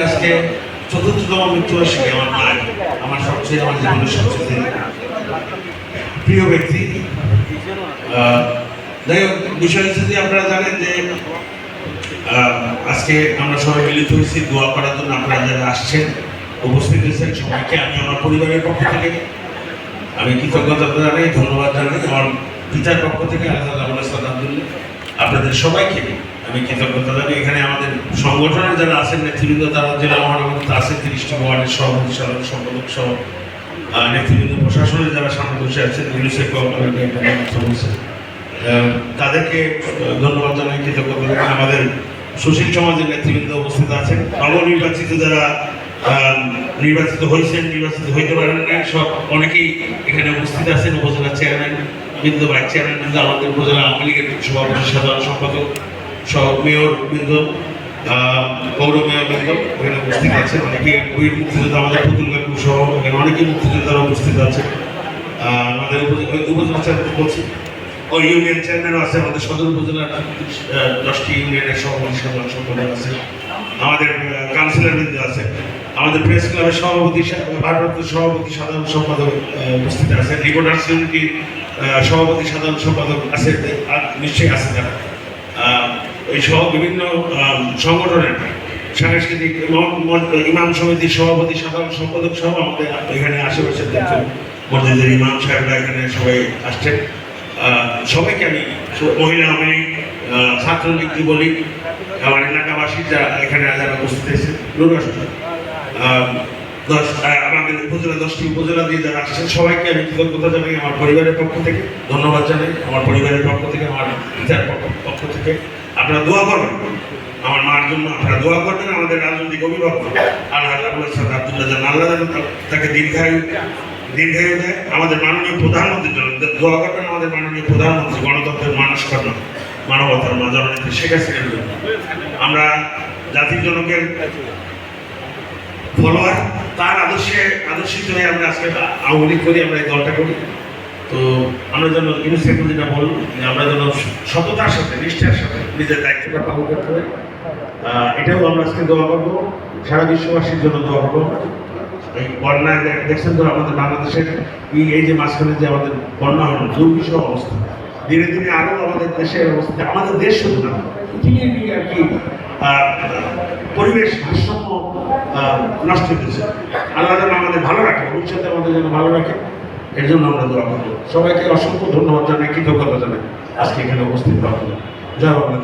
আজকে চতুর্থতম মৃত্যুবার্ষিকী আমার মায়ের, আমার সবচেয়ে, আমার জীবনের সবচেয়ে প্রিয় ব্যক্তি। যাই হোক, বিষয় আপনারা জানেন যে আজকে আমরা সবাই মিলিত হয়েছি, দোয়া করার জন্য আপনারা যারা আসছেন, উপস্থিত হয়েছেন, সবাইকে আমি আমার পরিবারের পক্ষ থেকে আমি কৃতজ্ঞতা জানাই, ধন্যবাদ জানাই। আমার পিতার পক্ষ থেকে আল্লাহ আবুল হাসান আবদুল্লাহ আপনাদের সবাইকে আমি কৃতজ্ঞতা জানাই। এখানে আমাদের সংগঠনের যারা আছেন নেতৃবৃন্দ, তারা জেলা মহানগরীতে আছে তিরিশটি ওয়ার্ডের সভাপতি সাধারণ সম্পাদক সহ নেতৃবৃন্দ, প্রশাসনের যারা সামনে বসে আছেন, ইউনিসেফ তাদেরকে ধন্যবাদ জানাই, কৃতজ্ঞতা আমাদের সুশীল সমাজের নেতৃবৃন্দ উপস্থিত আছেন। নবনির্বাচিত যারা নির্বাচিত হয়েছেন, নির্বাচিত হইতে পারেন না সব অনেকেই এখানে উপস্থিত আছেন। উপজেলা চেয়ারম্যান বৃন্দ, ভাইস চেয়ারম্যান বৃন্দ, আমাদের উপজেলা আওয়ামী লীগের সভাপতি, সাধারণ সম্পাদক সহ, মেয়র বৃন্দ পৌর মেয়র এখানে উপস্থিত আছেন অনেকে বীর মুক্তিযোদ্ধা আমাদের আছে। আমাদের উপজেলা বলছি? ও আছে, আমাদের সদর উপজেলার দশটি ইউনিয়নের সভাপতি সম্পাদক আছে। আমাদের কাউন্সিলর বৃন্দ আছে। আমাদের প্রেস ক্লাবের সভাপতি ভারপ্রাপ্ত সভাপতি, সাধারণ সম্পাদক উপস্থিত আছে। রিপোর্টার্স ইউনিটির সভাপতি, সাধারণ সম্পাদক আছে নিশ্চয়ই আছে তারা। এই সহ বিভিন্ন সংগঠনের সাংস্কৃতিক ইমাম সমিতির সভাপতি, সাধারণ সম্পাদক সহ আমাদের এখানে আশেপাশে দেখছেন মসজিদের ইমাম সাহেবরা এখানে সবাই আসছেন। সবাইকে আমি মহিলা আওয়ামী লীগ ছাত্রলীগ, যুবলীগ, আমার এলাকাবাসী যারা এখানে যারা উপস্থিত হয়েছে নুরাসন দশ আমাদের উপজেলা দশটি উপজেলা দিয়ে যারা আসছেন, সবাইকে আমি কৃতজ্ঞতা জানাই আমার পরিবারের পক্ষ থেকে। ধন্যবাদ জানাই আমার পরিবারের পক্ষ থেকে, আমার পিতার পক্ষ থেকে। আপনারা দোয়া করবেন। আমার মার জন্য আপনারা দোয়া করবেন, আমাদের রাজনৈতিক অভিভাবক আল্লাহ আবুল হাসান আবদুল্লাহ আল্লাহ তাকে দীর্ঘায়ু দীর্ঘায়ু দেয়। আমাদের মাননীয় প্রধানমন্ত্রীর জন্য দোয়া করবেন, আমাদের মাননীয় প্রধানমন্ত্রী গণতন্ত্রের মানুষ কর্ণ মানবতার মা শেখ হাসিনার জন্য। আমরা জাতির জনকের ফলোয়ার তার আদর্শে আদর্শিত হয়ে আমরা আজকে আওয়ামী লীগ করি, আমরা এই দলটা করি। তো আমরা যেন ইউনিসেফ যেটা বলুন যে আমরা যেন সততার সাথে, নিষ্ঠার সাথে নিজের দায়িত্বটা পালন করতে পারি। এটাও আমরা আজকে দোয়া করব। সারা বিশ্ববাসীর জন্য দোয়া করব। এই বন্যায় দেখ- দেখছেন তো আমাদের বাংলাদেশের এই যে মাঝখানে যে আমাদের বন্যা হলো, দুর্বিষহ অবস্থা। ধীরে ধীরে আরও আমাদের দেশের অবস্থা, আমাদের দেশ শুধু না, পৃথিবীর আর কি পরিবেশ ভারসাম্য নষ্ট হতেছে আল্লাহ যেন আমাদের ভালো রাখে, ভবিষ্যতে আমাদের যেন ভালো রাখে। এর জন্য আমরা দোয়া করব। সবাইকে অসংখ্য ধন্যবাদ জানাই, কৃতজ্ঞতা জানাই। আজকে এখানে উপস্থিত হওয়ার জন্য। জয় বাংলা।